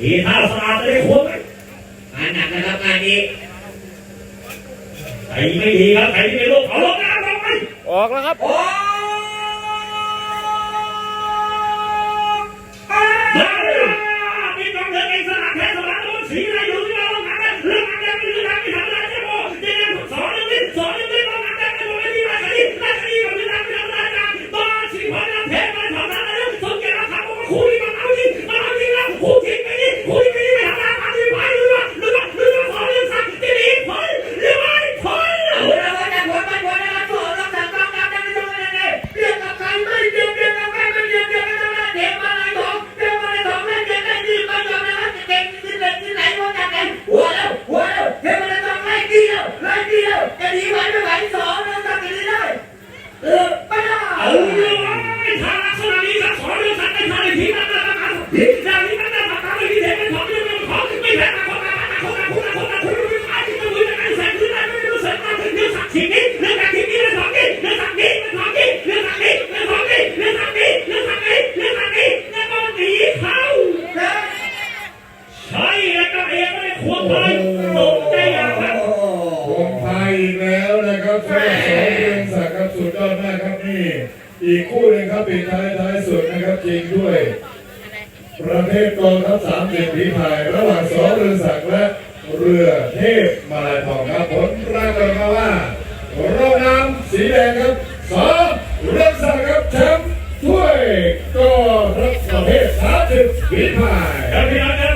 ทีท่าสลาดจะได้หัวไหงานหนักนะครับงานนี้ใครไม่ดีครับใครที่เป็นโรคเอาลงนะลงไปออกแล้วครับ What you? เฮ้ยตกไงพายอีกแล้วนะครับสองเรือสักครับสุดยอดมากครับนี่อีกคู่หนึ่งครับปีดท้ายท้ายสุดนะครับจริงด้วย ประเทศกองทัพสามสิบผีพายระหว่างสองเรืองศักและเรือเทพมาลายทองครับผลรากฏมาว่าเราน้ำสีแดงครับสองเรืองศักครับแชมป์ถ้วยกองทัพประเภทสามสิบผีพายครับพี่น้อง